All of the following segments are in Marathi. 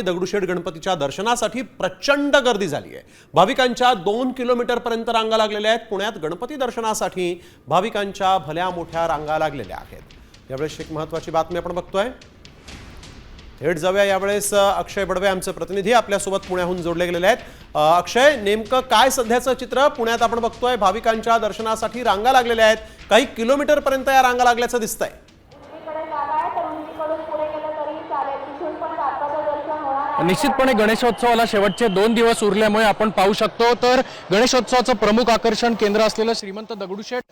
दगडूशेठ गणपतीच्या दर्शनासाठी प्रचंड गर्दी झाली आहे. भाविकांच्या दोन किलोमीटर पर्यंत रांगा लागलेल्या आहेत. पुण्यात गणपती दर्शनासाठी भाविकांच्या भल्या मोठ्या रांगा लागलेल्या आहेत. यावेळेस एक महत्वाची बातमी आपण बघतोय. थेट जाऊया यावेळेस अक्षय बडवे आमचे प्रतिनिधी आपल्यासोबत पुण्याहून जोडले गेलेले आहेत. अक्षय नेमकं काय सध्याचं चित्र? पुण्यात आपण बघतोय भाविकांच्या दर्शनासाठी रांगा लागलेल्या आहेत. काही किलोमीटर पर्यंत या रांगा लागल्याचं दिसतंय. निश्चितपणे गणेशोत्सवाला शेवटचे दोन दिवस उरल्यामुळे आपण पाहू शकतो. तर गणेशोत्सवाचं प्रमुख आकर्षण केंद्र असलेलं श्रीमंत दगडूशेठ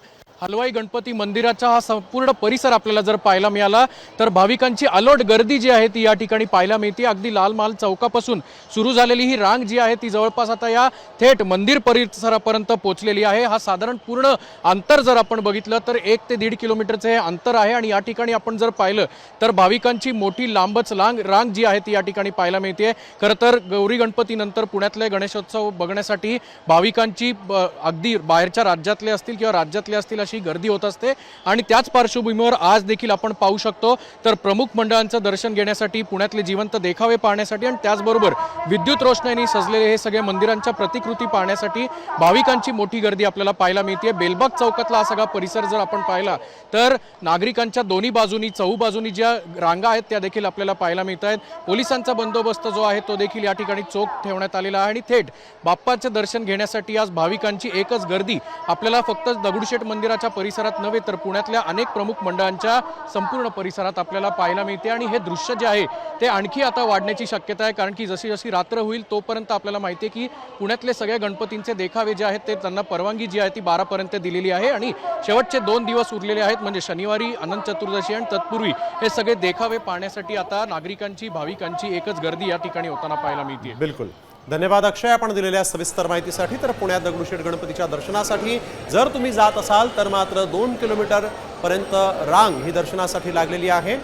हलवाई गणपती मंदिराचा हा संपूर्ण परिसर आपल्याला जर पाहायला मिळाला तर भाविकांची अलोट गर्दी जी आहे ती या ठिकाणी पाहायला मिळते. अगदी लाल माल चौकापासून सुरू झालेली ही रांग जी आहे ती जवळपास आता या थेट मंदिर परिसरापर्यंत पोहोचलेली आहे. हा साधारण पूर्ण अंतर जर आपण बघितलं तर एक ते दीड किलोमीटरचं हे अंतर आहे आणि या ठिकाणी आपण जर पाहिलं तर भाविकांची मोठी लांबच लांग रांग जी आहे ती या ठिकाणी पाहायला मिळते. खरं तर गौरी गणपतीनंतर पुण्यातले गणेशोत्सव बघण्यासाठी भाविकांची अगदी बाहेरच्या राज्यातले असतील किंवा राज्यातले असतील अशी गर्दी होत असते. आणि त्याच पार्श्वभूमीवर आज देखील आपण पाहू शकतो. तर प्रमुख मंडळांचं दर्शन घेण्यासाठी पुण्यातले जिवंत देखावे पाहण्यासाठी आणि त्याचबरोबर विद्युत रोषणाईने सजलेले हे सगळे मंदिरांच्या प्रतिकृती पाहण्यासाठी भाविकांची मोठी गर्दी आपल्याला पाहायला मिळते बेलबाग चौकातला हा सगळा परिसर जर आपण पाहिला तर नागरिकांच्या दोन्ही बाजूनी चहूबाजूनी ज्या रांगा आहेत त्या देखील आपल्याला पाहायला मिळत आहेत पोलिसांचा बंदोबस्त जो आहे तो देखील या ठिकाणी चोख ठेवण्यात आलेला आहे. आणि थेट बाप्पाचे दर्शन घेण्यासाठी आज भाविकांची एकच गर्दी. आपल्याला फक्त दगडूशेठ मंदिराच्या परिसरात नव्हे तर पुण्यातल्या अनेक प्रमुख मंडळांच्या संपूर्ण परिसरात आपल्याला पाहायला मिळते आणि हे दृश्य जे आहे ते आणखी आता वाढण्याची शक्यता आहे कारण की जशी जशी रात्र होईल तोपर्यंत आपल्याला माहिती आहे की पुण्यातले सगळे गणपतींचे देखावे जे आहेत ते त्यांना परवानगी जी आहे ती बारापर्यंत दिलेली आहे आणि शेवटचे दोन दिवस उरलेले आहेत म्हणजे शनिवारी अनंत चतुर्दशी आणि तत्पूर्वी हे सगळे देखावे पाहण्यासाठी आता नागरिकांची भाविकांची एकच गर्दी या ठिकाणी होताना पाहायला मिळते बिलकुल. धन्यवाद अक्षय. आपण दिलेल्या सविस्तर माहितीसाठी तर पुण्यात दगडूशेठ गणपतीच्या दर्शनासाठी जर तुम्ही जात असाल तर मात्र दोन किलोमीटर पर्यंत रांग ही दर्शनासाठी लागलेली आहे.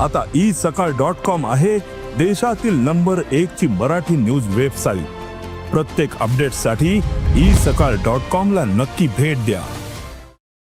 आता ई सकाळ डॉट कॉम आहे देशातील नंबर एक ची मराठी न्यूज वेबसाईट प्रत्येक अपडेटसाठी ई सकाळ डॉट कॉम ला नक्की भेट द्या.